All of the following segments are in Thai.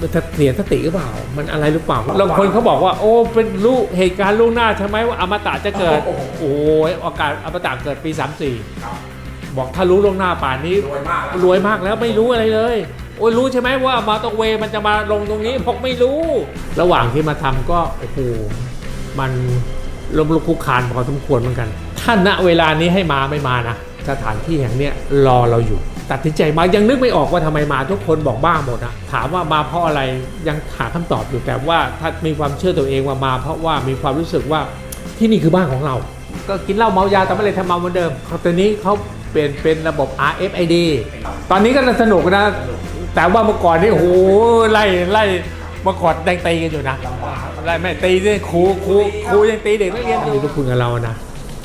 มันเสียสติหรือเปล่า มันอะไรหรือเปล่าแล้วคนเขาบอกว่า โอ้เป็นลูกเหตุการณ์ล่วงหน้าใช่ไหมว่าอมตะจะเกิด โอ้ยโอกาสอมตะเกิดปีครับ34 บอกถ้ารู้ล่วงหน้าป่านนี้รวยมากแล้วรวยมากแล้วไม่รู้อะไรเลย โอ้ยรู้ใช่ไหมว่ามาตองเวย์มันจะมาลงตรงนี้บอกไม่รู้ ระหว่างที่มาทำก็โอ้โหมันลมลุกคลุกคลานพอสมควรเหมือนกัน ถ้าณเวลานี้ให้มาไม่มานะสถานที่แห่งเนี้ยรอเราอยู่ ตัดสินใจมายังนึกไม่ออกว่าทำไมมาทุกคนบอกบ้าหมดนะถามว่ามาเพราะอะไรยังหาคำตอบอยู่แต่ว่าถ้ามีความเชื่อตัวเองว่ามา เพราะว่ามีความรู้สึกว่าที่นี่คือบ้านของเรา ก็กินเหล้าเมายาแต่ไม่เลยทำเมาเหมือนเดิมเขาตอนนี้เขาเปลี่ยนเป็นระบบ RFID ตอนนี้ก็สนุกนะ แต่ว่าเมื่อก่อนนี่โอ้โหไล่ไล่เมื่อก่อนแดงตีกันอยู่นะไล่ไม่ตีสิครูครูครูยังตีเด็กนักเรียนอยู่ทุกคุณกับเรานะ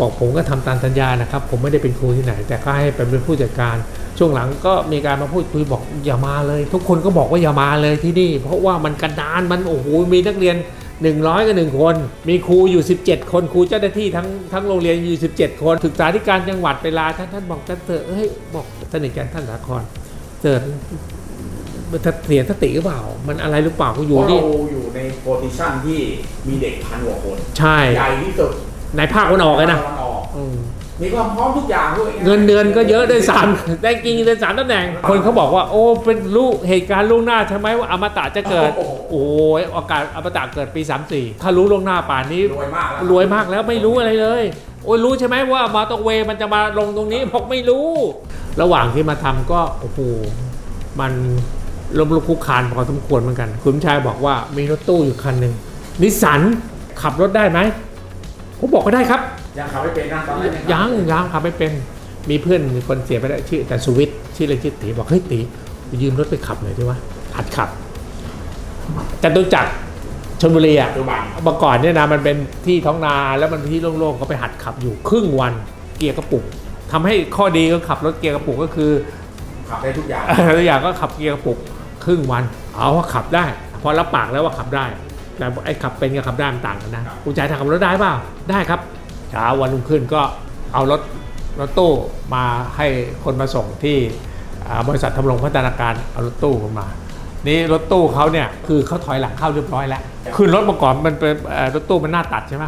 บอกผมก็ทำตามสัญญานะครับ ผมไม่ได้เป็นครูที่ไหน แต่ก็ให้เป็นผู้จัดการ ช่วงหลังก็มีการมาพูดคุยบอกอย่ามาเลย ทุกคนก็บอกว่าอย่ามาเลยที่นี่ เพราะว่ามันกันดานมันโอ้โหมีนักเรียน 100กับหนึ่งคน มีครูอยู่ 17 คนครูเจ้าหน้าที่ทั้งทั้งโรงเรียนอยู่ 17 คนศึกษาธิการจังหวัดเวลาท่านท่านบอกท่านเถอะเฮ้ยบอกสนิทกันท่านสาครเถิดมันเสียสติหรือเปล่า มันอะไรหรือเปล่าก็ออยู่ยู่นี่เราอยู่ในโพซิชันที่มีเด็กพันกว่าคน ใช่ ใหญ่ที่สุดในภาคตะวันออกเลยนะตวันออกอื มมีความพร้อมทุกอย่างด้วยเงินเดือนก็เยอะได้สามได้กินเดือนสามตำแหน่ง คนเขาบอกว่า โอ้เป็นลูกเหตุการณ์ล่วงหน้าใช่ไหมว่าอมตะจะเกิด โอ้ยโอกาสอมตะเกิดปี 34 ถ้ารู้ล่วงหน้าป่านนี้รวยมากแล้วรวยมากแล้วไม่รู้อะไรเลย โอ้ยรู้ใช่ไหมว่ามาตองเวย์มันจะมาลงตรงนี้บอกไม่รู้ ระหว่างที่มาทำก็โอ้โหมันลมลุกคลุกคลานพอสมควรเหมือนกัน คุณชายบอกว่ามีรถตู้อยู่คันหนึ่งนิสสันขับรถได้ไหมผมบอกก็ได้ครับ ยังขับไม่เป็นนะตอนนั้นยังยังขับไม่เป็นมีเพื่อนมีคนเสียไปแล้วชื่อแต่สุวิทย์ชื่อเล่นชื่อตีบอกเฮ้ยตียืมรถไปขับหน่อยดีวะหัดขับจตุจักรชลบุรีอะปัจจุบันเมื่อก่อนเนี่ยนะมันเป็นที่ท้องนาแล้วมันที่โล่งๆเขาไปหัดขับอยู่ครึ่งวันเกียร์กระปุกทำให้ข้อดีก็ขับรถเกียร์กระปุกก็คือขับได้ทุกอย่างตัวอย่างก็ขับเกียร์กระปุกครึ่งวัน เอาว่าขับได้ พอรับปากแล้วว่าขับได้แต่ไอ้ขับเป็นกับขับได้มันต่างกันนะคุณชายทำขับรถได้เปล่าได้ครับ เช้าวันรุ่งขึ้นก็เอารถรถตู้มาให้คนมาส่งที่บริษัททำรงพัฒนาการเอารถตู้มา นี่รถตู้เขาเนี่ยคือเขาถอยหลังเข้าเรียบร้อยแล้ว คือรถเมื่อก่อนมันเป็นรถตู้มันหน้าตัดใช่ไหม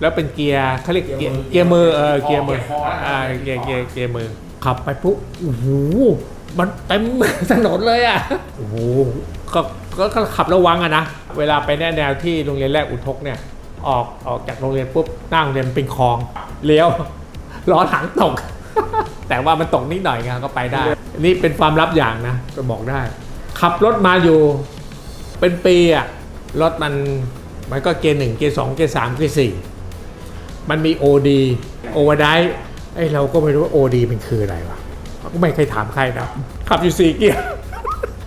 แล้วเป็นเกียร์เขาเรียกเกียร์มือเออเกียร์มืออ่าเกียร์เกียร์เกียร์มือขับไปปุ๊บโอ้โหมันเต็มถนนเลยอะโอ้โหก็ก็ก็ขับระวังอะนะ เวลาไปแนแนวที่โรงเรียนแรกอุทกเนี่ย ออกออกจากโรงเรียนปุ๊บหน้าโรงเรียนเป็นคลองเลี้ยวล้อถังตก แต่ว่ามันตกนิดหน่อยไงก็ไปได้ นี่เป็นความลับอย่างนะจะบอกได้ ขับรถมาอยู่เป็นปีอะรถมันมันก็เกียร์หนึ่งเกียร์สองเกียร์สามเกียร์สี่มันมี OD โอเวอร์ไดไอ้เราก็ไม่รู้ว่า OD มันคืออะไรวะก็ไม่เคยถามใครนะขับอยู่สี่เกียร์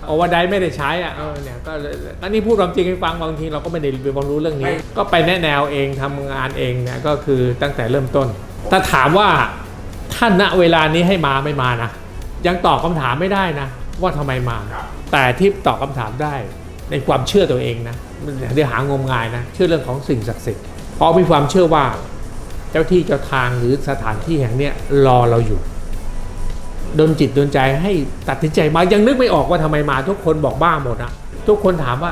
โอเวอร์ไดไม่ได้ใช้อะเออเนี่ยก็เลยอันนี้พูดความจริงให้ฟังบางทีเราก็ไม่ได้ไปความรู้เรื่องนี้ ก็ไปแนะแนวเองทำงานเองเนี่ยก็คือตั้งแต่เริ่มต้น ถ้าถามว่าถ้าณเวลานี้ให้มาไม่มานะยังตอบคำถามไม่ได้นะว่าทำไมมาครับแต่ที่ตอบคำถามได้ในความเชื่อตัวเองนะมันเดี๋ยวหางมงายนะเชื่อเรื่องของสิ่งศักดิ์สิทธิ์เพราะมีความเชื่อว่า เจ้าที่เจ้าทางหรือสถานที่แห่งเนี้ยรอเราอยู่ ดนจิตดนใจให้ตัดสินใจมายังนึกไม่ออกว่าทำไมมา ทุกคนบอกบ้าหมดอะทุกคนถามว่า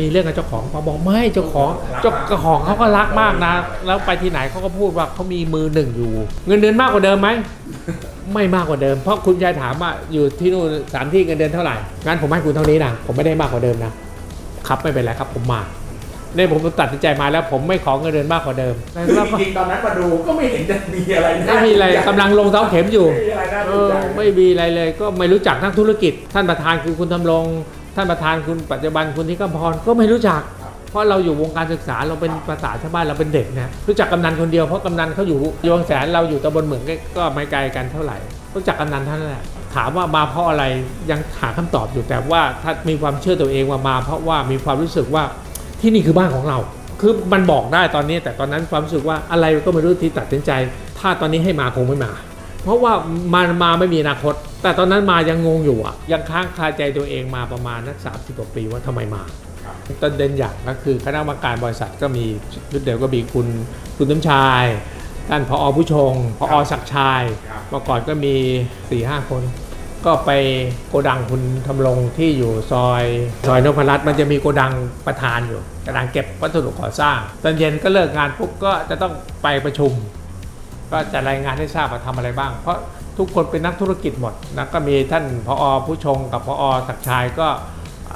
มีเรื่องกับเจ้าของพอบอกไม่เจ้าของเจ้าของเขาก็รักมากนะ แล้วไปที่ไหนเขาก็พูดว่าเขามีมือหนึ่งอยู่ เงินเดือนมากกว่าเดิมไหมไม่มากกว่าเดิม เพราะคุณยายถามว่าอยู่ที่นู่นสถานที่เงินเดือนเท่าไหร่งั้นผมให้คุณเท่านี้นะผมไม่ได้มากกว่าเดิมนะครับไม่เป็นไรครับผมมา เนี่ยผมตัดสินใจมาแล้วผมไม่ขอเงินเดือนมากกว่าเดิมคือแล้วจก็ริงๆตอนนั้นมาดูก็ไม่เห็นจะมีอะไรน่าไม่มีอะไรกำลังลงเท้าเข็มอยู่ไม่มีอะไรน่าเอสนอใจไม่มีอะไรเลย ก็ไม่รู้จักนักธุรกิจ ท่านประธานคือคุณทำรงท่านประธานคุณปัจจุบันคุณนิกำพรก็ไม่รู้จัก เพราะเราอยู่วงการศึกษาเราเป็นภาษาชาวบ้านเราเป็นเด็กนะรู้จักกำนันคนเดียวเพราะกำนันเขาอยู่ยวงแสนเราอยู่ตำบลเหมืองก็ไม่ไกลกันเท่าไหร่รู้จักกำนันท่านนั่นแหละถามว่ามาเพราะอะไรยังหาคำตอบอยู่แต่ว่าถ้ามีความเชื่อตัวเองว่ามา เพราะว่ามีความรู้สึกว่า ที่นี่คือบ้านของเรา คือมันบอกได้ตอนนี้ แต่ตอนนั้นความรู้สึกว่าอะไรก็ไม่รู้ที่ตัดสินใจ ถ้าตอนนี้ให้มาคงไม่มา เพราะว่ามามาไม่มีอนาคต แต่ตอนนั้นมายังงงอยู่อะ ยังค้างคาใจตัวเองมาประมาณนักสามสิบกว่าปีว่าทำไมมาต้นเด่นอย่างก็คือคณะกรรมการบริษัทก็มีชุดเดียวก็มีคุณคุณน้ำชายท่านพอผู้ชงพอศักดิ์ชายครับเมื่อก่อนก็มี4ี่ห้าคน ก็ไปโกดังคุณทำรงที่อยู่ซอยซอยนพรัตน์มันจะมีโกดังประธานอยู่กระดังเก็บวัสดุก่อสร้าง ตอนเย็นก็เลิกงานปุ๊บก็จะต้องไปประชุม ก็จะรายงานให้ทราบว่าทำอะไรบ้าง เพราะทุกคนเป็นนักธุรกิจหมดนะก็มีท่านพอผู้ชงกับพอศักชัยก็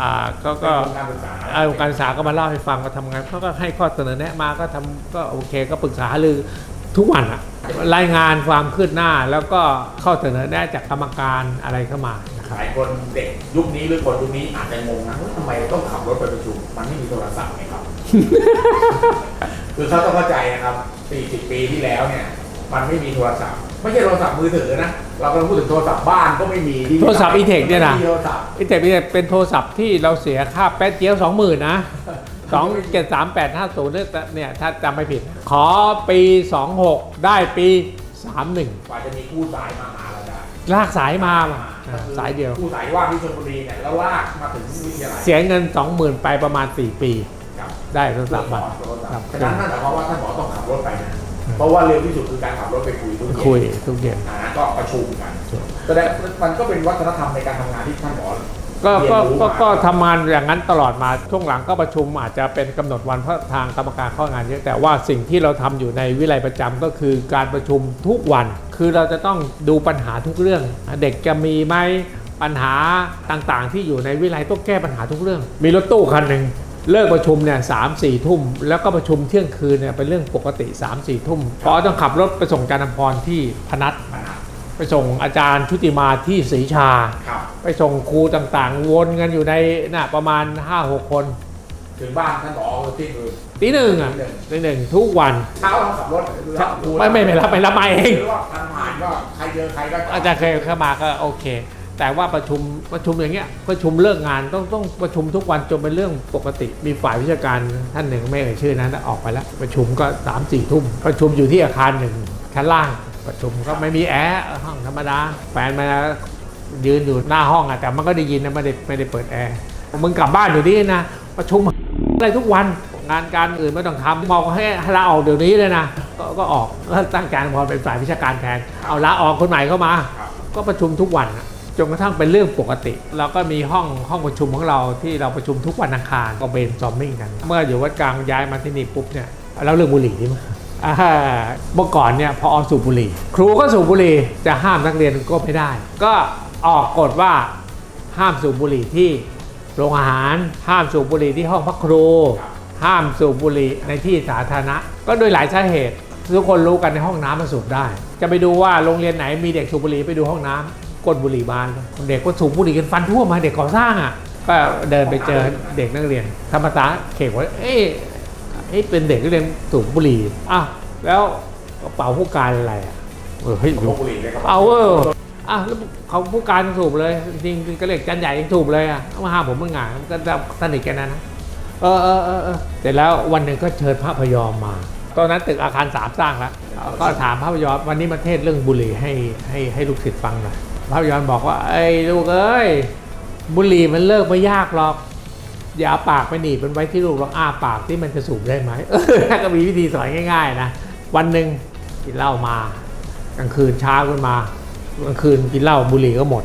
อ่าก็ก็การศึกษาเอ่อองค์การศึกษาก็มาเล่าให้ฟังก็ทำงานเขาก็ให้ข้อเสนอแนะมาก็ทำก็โอเคก็ปรึกษาหารือ ทุกวันอะรายงานความคืบหน้าแล้วก็ข้อเสนอแนะจากกรรมการอะไรเข้ามานะครับหลายคนเด็กยุคนี้หรือคนยุคนี้อาจจะงงนะว่าทำไมต้องขับรถไปประชุม มันไม่มีโทรศัพท์ไงครับ คือเขาต้องเข้าใจนะครับ 40 ปีที่แล้วเนี่ย มันไม่มีโทรศัพท์ ไม่ใช่โทรศัพท์มือถือนะ เรากำลังพูดถึงโทรศัพท์บ้านก็ไม่มีที่โทรศัพท์ e-tech เนี่ยนะไม่มีโทรศัพท์ไอ้แต่เนี่ยเป็นโทรศัพท์ที่เราเสียค่าแป๊ดเจียวสองหมื่นนะ สองเจ็ดสามแปดห้าศูนย์เนี่ยถ้าจำไม่ผิด ขอปีสองหกได้ปีสามหนึ่งกว่าจะมีคู่สายมาหาเราได้ลากสายมาก็อ่าคือสายเดียว คู่สายที่ว่างที่ชลบุรีเนี่ยแล้วลากมาถึงวิทยาลัยเสียเงินสองหมื่นไปประมาณสี่ปี ครับได้โทรศัพท์หมมาอโทรศัพครับท์ฉะนั้นนั่นหมายความว่าท่านหมอต้องขับรถไปนะ เพราะว่าเร็วที่สุดคือการขับรถไปคุยทุกเย็นคุยทุกเย็น อ่าก็ประชุมกันแสดงมันก็เป็นวัฒนธรรมในการทำงานที่ท่านหมอ ก็เรียนก็รู้ก็มาก็ทำงานอย่างนั้นตลอดมาช่วงหลังก็ประชุมอาจจะเป็นกำหนดวันเพราะทางกรรมการเข้างานเยอะแต่ว่าสิ่งที่เราทำอยู่ในวิไลประจำก็คือการประชุมทุกวัน คือเราจะต้องดูปัญหาทุกเรื่อง เด็กจะมีไหมปัญหาต่างๆ ที่อยู่ในวิไลต้องแก้ปัญหาทุกเรื่อง มีรถตู้คันหนึ่งเลิกประชุมเนี่ยสามสี่ทุ่ม แล้วก็ประชุมเที่ยงคืนเนี่ยเป็นเรื่องปกติ3ามสี่ทุ่มพอต้องขับรถไปส่งการนำพรที่พนัสปัญหาไป ส่งอาจารย์ชุติมาที่ศรีชาครับไปส่งครูต่างๆ วนกันอยู่ในน่ะประมาณ 5-6 คน ถึงบ้านท่านหมอคือที่คือตีหนึ่งอะตีหนึ่งทุกวันเช้าเราขับรถรับดูไม่ไม่ไม่รับไม่รับมาเองหรือว่าทางผ่านก็ใครเจอใครก็อาจารย์เคยเข้ามาก็โอเค แต่ว่าประชุมประชุมอย่างเงี้ยประชุมเลิกงานต้องต้องประชุมทุกวันจนเป็นเรื่องปกติ มีฝ่ายวิชาการท่านหนึ่งไม่เอ่ยชื่อนั้นออกไปแล้ว ประชุมก็3ามสี่ทุ่มประชุมอยู่ที่อาคารหนึ่งชั้นล่าง ประชุมก็ไม่มีแอร์ห้องธรรมดาแฟนมายืนอยู่หน้าห้องอะแต่มันก็ได้ยินนะไม่ได้ไม่ได้เปิดแอร์มึงกลับบ้านอยู่นี่นะ ประชุมอะไรทุกวันงานการอื่นไม่ต้องทำบอกให้ลาออกเดี๋ยวนี้เลยนะก็ก็ออกก็ตั้งการพอเป็นฝ่ายวิชาการแทนเอาลาออกคนใหม่เข้ามา ก็ประชุมทุกวันจนกระทั่งเป็นเรื่องปกติ เราก็มีห้องห้องประชุมของเราที่เราประชุมทุกวันอังคารก็เบนซอมมิ่งกัน เมื่ออยู่วัดกลางย้ายมาที่นี่ปุ๊บเนี่ยเราเรื่องบุหรี่ดีมั้ยอ่ เมื่อก่อนเนี่ยพอสูบบุหรี่ ครูก็สูบบุหรี่จะห้ามนักเรียนก็ไม่ได้ ก็ออกกฎว่าห้ามสูบบุหรี่ที่โรงอาหาร ห้ามสูบบุหรี่ที่ห้องพักครู ห้ามสูบบุหรี่ในที่สาธารณะ ก็โดยหลายสาเหตุ ทุกคนรู้กันในห้องน้ำมันสูบได้ จะไปดูว่าโรงเรียนไหนมีเด็กสูบบุหรี่ไปดูห้องน้ำก้นบุหรี่บานเด็กก็สูบบุหรี่กันฟันทั่วมาเด็กก่อสร้างอะก็เดินไปเจอเด็กนักเรียนธรรมศาสตร์เขกว่าเอ๊ะ เอ๊ะเป็นเด็กนักเรียนสูบบุหรี่อ้าวแล้วกระเป๋าผู้การอะไรอะเออเฮ้ยลบบุรีเลยครับเอาเอออะแล้วเขาผู้การสูบเลย จริงๆก็เรียกจันใหญ่ยังสูบเลยอะเอามาห้ามผมเมื่องานมันก็จะสนิทกันนะนะเออเออเออเออเสร็จแล้ววันหนึ่งก็เชิญพระพยอมมาตอนนั้นตึกอาคารสามสร้างแล้วก็ถามพระพยอมวันนี้มาเทศน์เรื่องบุหรี่ให้ให้ให้ลูกศิษย์ฟังหน่อยพระพยอมบอกว่าไอ้ลูกเอ้ยบุหรี่มันเลิกไม่ยากหรอก อย่าเอาปากไปหนีบมันไว้ที่ลูกลองอ้าปากที่มันจะสูบได้ไหมเออก็มีวิธีสอนง่าย ๆ นะ วันหนึ่งกินเหล้ามากลางคืนเช้าขึ้นมากลางคืนกินเหล้าบุหรี่ก็หมด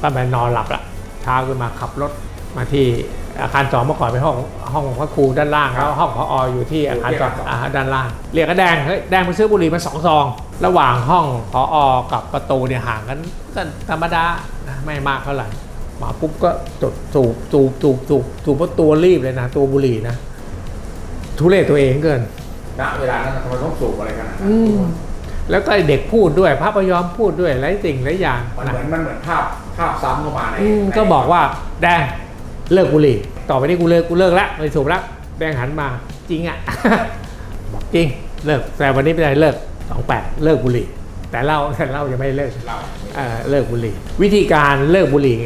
ก็ไปนอนหลับละเช้าขึ้นมาขับรถมาที่อาคารสองเมื่อก่อนเป็นห้องห้องพระครูด้านล่างแล้วห้องพออยู่ที่อาคารสองอ่าด้านล่างเรียกก็แดงเฮ้ยแดงไปซื้อบุหรี่มาสองซอง ระหว่างห้องพอกับประตูเนี่ยห่างกันก็ธรรมดานะไม่มากเท่าไหร่ มาปุ๊บก็จดสูบสูบสูบสูบสูบเพราะตัวรีบเลยนะ ตัวบุหรี่นะ ทุเรศตัวเองเกินณเวลานั้นทำไมต้องสูบอะไรขนาดนั้นอืมแล้วก็เด็กพูดด้วยพระพยอมพูดด้วยหลายสิ่งหลายอย่างมันนะเหมือนมันเหมือนภาพภาพซ้ำเข้ามาในอืมในก็บอกว่าแดงเลิกบุหรี่ ต่อไปนี้กูเลิกกูเลิกแล้วไม่สูบแล้วแดงหันมาจริงอะบอกจริงเลิกแต่วันนี้ไม่ได้เลิกสองแปดเลิกบุหรี่ แต่เหล้าแต่เหล้ายังไม่เลิกเราเอ่อเลิกบุหรี่ วิธีการเลิกบุหรี่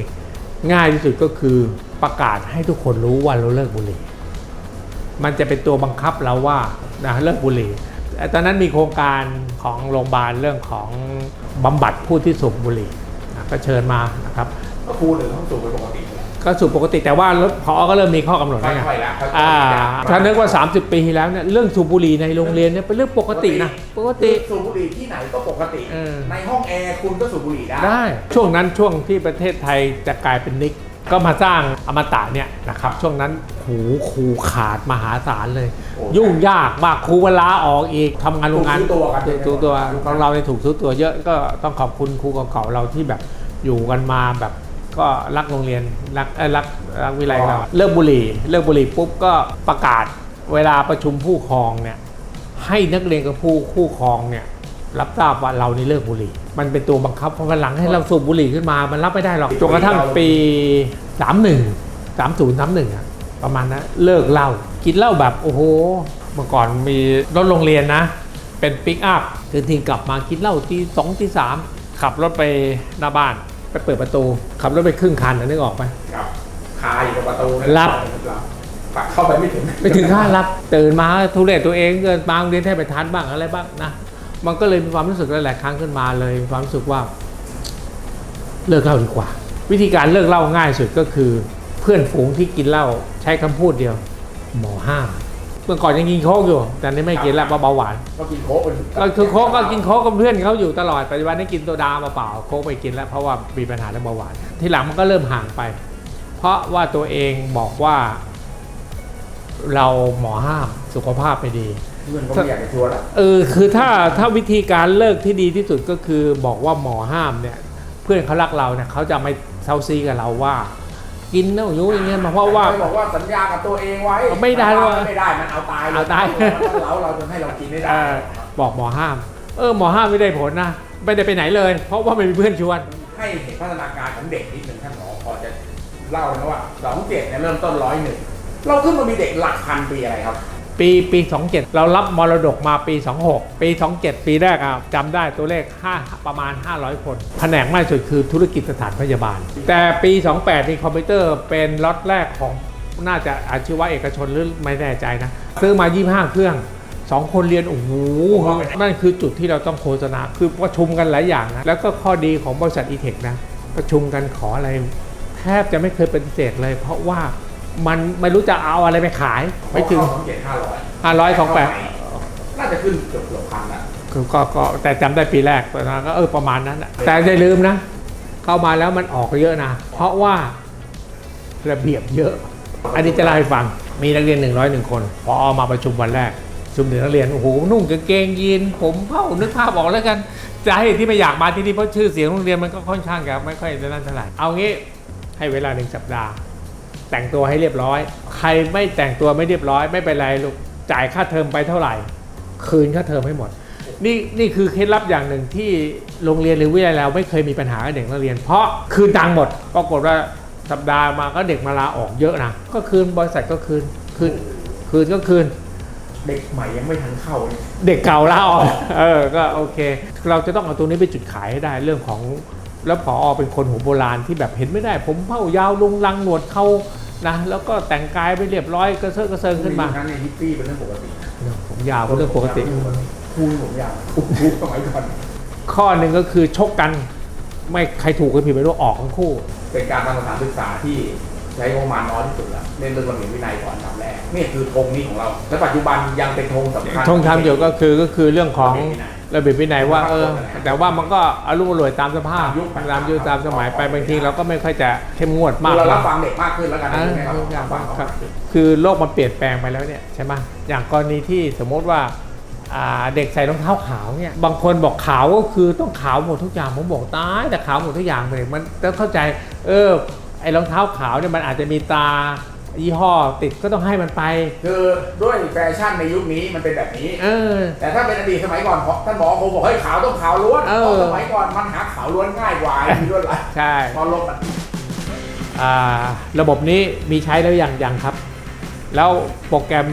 ง่ายที่สุดก็คือประกาศให้ทุกคนรู้ว่าเราเลิกบุหรี่ มันจะเป็นตัวบังคับเราว่านะเลิกบุหรี่ตอนนั้นมีโครงการของโรงพยาบาลเรื่องของบำบัดผู้ที่สูบบุหรี่ก็เชิญมานะครับก็ครูหนึ่งต้องสูบเป็นปกติ ก็สู่ปกติแต่ว่ารถพอก็เริ่มมีข้อกำหนดแล้วไงค่อยๆแล้วค่อยๆอ่าจะถ้านึกว่า 30 ปีที่แล้วเนี่ยเรื่องสูบบุหรี่ในโรงเรียนเนี่ยเป็นเรื่องปกตินะปกติ สูบบุหรี่ที่ไหนก็ปกติ เออ ในห้องแอร์คุณก็สูบบุหรี่ได้ ได้ช่วงนั้นช่วงที่ประเทศไทยจะกลายเป็นนิก ก็มาสร้างอมตะเนี่ยนะครับช่วงนั้นหูครูขาดมหาศาลเลย โอ้ยุ่งยากมากครูเวลาออกอีกทำงานโรงงานถูกซื้อตัวกันถูกตัวของเราในยถูกซื้อตัวเยอะก็ต้องขอบคุณครูเก่าๆเราที่แบบอยู่กันมาแบบ ก็รักโรงเรียนรักเอ้ยรักรักวิไลเราเลิกบุหรี่เลิกบุหรี่ปุ๊บก็ประกาศเวลาประชุมผู้ปกครองเนี่ยให้นักเรียนกับผู้คู่ครองเนี่ยรับทราบว่าเรานี่เลิกบุหรี่ มันเป็นตัวบังคับเพราะวันหลังให้เราสูบบุหรี่ขึ้นมา มันรับไม่ได้หรอกจนกระทั่งปี 31 30 31อะประมาณนั้นเลิกเหล้ากินเหล้าแบบโอ้โหเมื่อก่อนมีรถโรงเรียนนะ เป็นปิกอัพคืนทีกลับมากินเหล้าตีสองตีสามขับรถไปหน้าบ้าน ไปเปิดประตูขับรถไปครึ่งคันนะนึกออกไหมครับคาอยู่กับประตูรับปักเข้าไปไม่ถึงไปถึงค่ารับตื่นมาทุเรศตัวเองเกินบางเรียนแทบไปทันบ้างอะไรบ้างนะมันก็เลยมีความรู้สึกหลายๆครั้งขึ้นมาเลยมีความรู้สึกว่า เลิกเหล้าดีกว่า วิธีการเลิกเหล้าง่ายสุดก็คือ เพื่อนฝูงที่กินเหล้าใช้คำพูดเดียว หมอห้า มเมื่อก่อนยังกินโค้กอยู่ แต่นี่ไม่กินแล้วเพราะเบาหวานก็กินโค้กเป็นก็คือโค้กก็กินโค้กกับเพื่อนเขาอยู่ตลอดปัจจุบันนี้กินโซดามาเปล่าโค้กไปกินแล้วเพราะว่ามีปัญหาเรื่องเบาหวาน ทีหลังมันก็เริ่มห่างไป เพราะว่าตัวเองบอกว่า เราหมอห้ามสุขภาพไม่ดีเพื่อนก็ไม่อยากจะชวนละเออคือถ้าถ้าวิธีการเลิกที่ดีที่สุดก็คือบอกว่าหมอห้ามเนี่ย เพื่อนเขารักเราเนี่ยเขาจะไม่เซาซีกับเราว่า กินแล้วอยู่อย่างเงี้ยมาเพราะว่าไม่บอกว่าสัญญากับตัวเองไว้ไม่ได้หรอกไม่ได้มันเอาตายลเอาตายมันก็เล้าเราจนให้เรากินไม่ได้เออบอกหมอห้าม เออหมอห้ามไม่ได้ผลนะไม่ได้ไปไหนเลย เพราะว่าไม่มีเพื่อนชวน ให้เห็นพัฒนาการของเด็กนิดหนึ่งท่านหมอพอจะเล่านะว่าสองเจ็ดเนี่ยเริ่มต้นร้อยหนึ่งเราขึ้นมามีเด็กหลักพันปีอะไรครับ ปีปี 27 เรารับมรดกมาปี 26 ปี 27 ปีแรกอะจำได้ตัวเลข 5 ประมาณ 500 คนแผนกมากสุดคือธุรกิจสถานพยาบาล แต่ปี 28นี่คอมพิวเตอร์เป็นล็อตแรกของน่าจะอาชีวะเอกชนหรือไม่แน่ใจนะ ซื้อมา 25 เครื่อง2คนเรียนโอ้โหนั่นคือจุดที่เราต้องโฆษณาคือประชุมกันหลายอย่างนะแล้วก็ข้อดีของบริษัทอีเทคนะ ประชุมกันขออะไร แทบจะไม่เคยปฏิเสธเลย เพราะว่า มันไม่รู้จะเอาอะไรไปขาย ไม่ถึงสองเจ็ดห้าร้อยห้าร้อยสองแปดน่าจะขึ้นเกือบเกือบพันละคือก็ก็แต่จำได้ปีแรกตอนนั้นก็เออประมาณนั้นน่ะแต่อย่าลืมนะ เข้ามาแล้วมันออกเยอะนะ เพราะว่าระเบียบเยอะ อันนี้จะเล่าให้ฟังมีนักเรียน 101 คน พอมาประชุมวันแรกประชุมถึงนักเรียนโอ้โหนุ่งกางเกงยีน ผมเผ้านึกภาพออกแล้วกันจะให้ที่ไม่อยากมาที่นี่เพราะชื่อเสียงโรงเรียนมันก็ค่อนข้างจะไม่ค่อยจะนั่นเท่าไหร่เอางี้ให้เวลาหนึ่งสัปดาห์ แต่งตัวให้เรียบร้อย ใครไม่แต่งตัวไม่เรียบร้อย ไม่เป็นไรลูกจ่ายค่าเทอมไปเท่าไหร่ คืนค่าเทอมให้หมด นี่นี่คือเคล็ดลับอย่างหนึ่งที่โรงเรียนหรือวิทยาลัยเราไม่เคยมีปัญหากับเด็กนักเรียน เพราะคืนตังค์หมดปรากฏว่าสัปดาห์มาก็เด็กมาลาออกเยอะนะก็คืนบริษัทก็คืนคืนคืนก็คืน เด็กใหม่ยังไม่ทันเข้าเลยเด็กเก่าลาออกเออก็โอเค เราจะต้องเอาตรงนี้ไปจุดขายให้ได้เรื่องของแล้วพอเป็นคนหัวโบราณที่แบบเห็นไม่ได้ ผมเผ้ายาวลุงลังหนวดเขา นะแล้วก็แต่งกายไปเรียบร้อยกระเซาะกระเซิงขึ้นมานั้นในฮิปปี้เป็นเรื่องปกติผมยาวเป็นเรื่องปกติครูผมยาวครูสมัยก่อนข้อหนึ่งก็คือชกกันไม่ใครถูกใครผิดไม่รู้ออกทั้งคู่ เป็นการทำสถานศึกษาที่ใช้งบประมาณน้อยที่สุดแล้วเน้นเรื่องระเบียบวินัยก่อนอันดับแรกนี่คือธงนี้ของเรา และปัจจุบันยังเป็นธงสำคัญช่องทางเดียวก็คือก็คือเรื่องของ ระเบียบวินัยว่าเออระเบียบวินัยแต่ว่ามันก็อารมณ์อร่วยตามสภาพตามยุคตามยุคตามสมัยไปบางทีเราก็ไม่ค่อยจะเข้มงวดคืมากอเรารับนะฟังเด็กมากขึ้นแล้วกันอ่าใช่ไหมครับอย่างว่าครับคือโลกมันเปลี่ยนแปลงไปแล้วเนี่ยใช่ไหมอย่างกรณีที่สมมติว่าอ่าเด็กใส่รองเท้าขาวเนี่ยบางคนบอกขาวก็คือต้องขาวหมดทุกอย่างผมบอกตายแต่ขาวหมดทุกอย่างเลยมันต้องเข้าใจเออไอ้รองเท้าขาวเนี่ยมันอาจจะมีตา ยี่ห้อติดก็ต้องให้มันไป คือด้วยแฟชั่นในยุคนี้มันเป็นแบบนี้ เออ แต่ถ้าเป็นอดีตสมัยก่อนท่านหมอคงบอกเฮ้ยขาวต้องขาวล้วนเออ เพราะสมัยก่อนมันหาขาวล้วนง่ายกว่ามีล้วนอะไรใช่พอลบมันอ่าระบบนี้มีใช้แล้วยังยังครับ แล้วโปรแกรม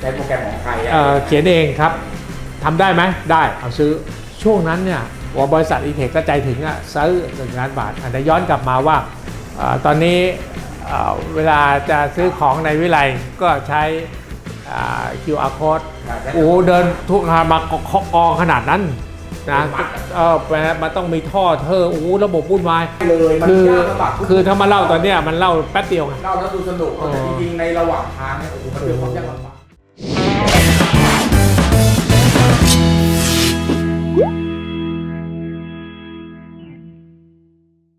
ใช้โปรแกรมของใครอะเอ่อเขียนเองครับทำได้ไหมได้เอาซื้อช่วงนั้นเนี่ยว่าบริษัทอีเทคก็ใจถึงอะซื้อหนึ่งล้านบาทอาจจะย้อนกลับมาว่าอาตอนนี้อ่า เวลาจะซื้อของในวิไลก็ใช้อ่า QR code โอ้โหเดินทุกทางมากองขนาดนั้นนะมัดเออแปลมันต้องมีท่อเธอโอ้โหระบบวุ่นวายเลยมันคือยากลำบากทุกคือถ้ามาเล่าตอนเนี้ยมันเล่าแป๊บเดียวไงเล่าแล้วดูสนุกอ๋อแต่จริงๆในระหว่างทางเนี่ยโอ้โหมันเป็นความยากลำบาก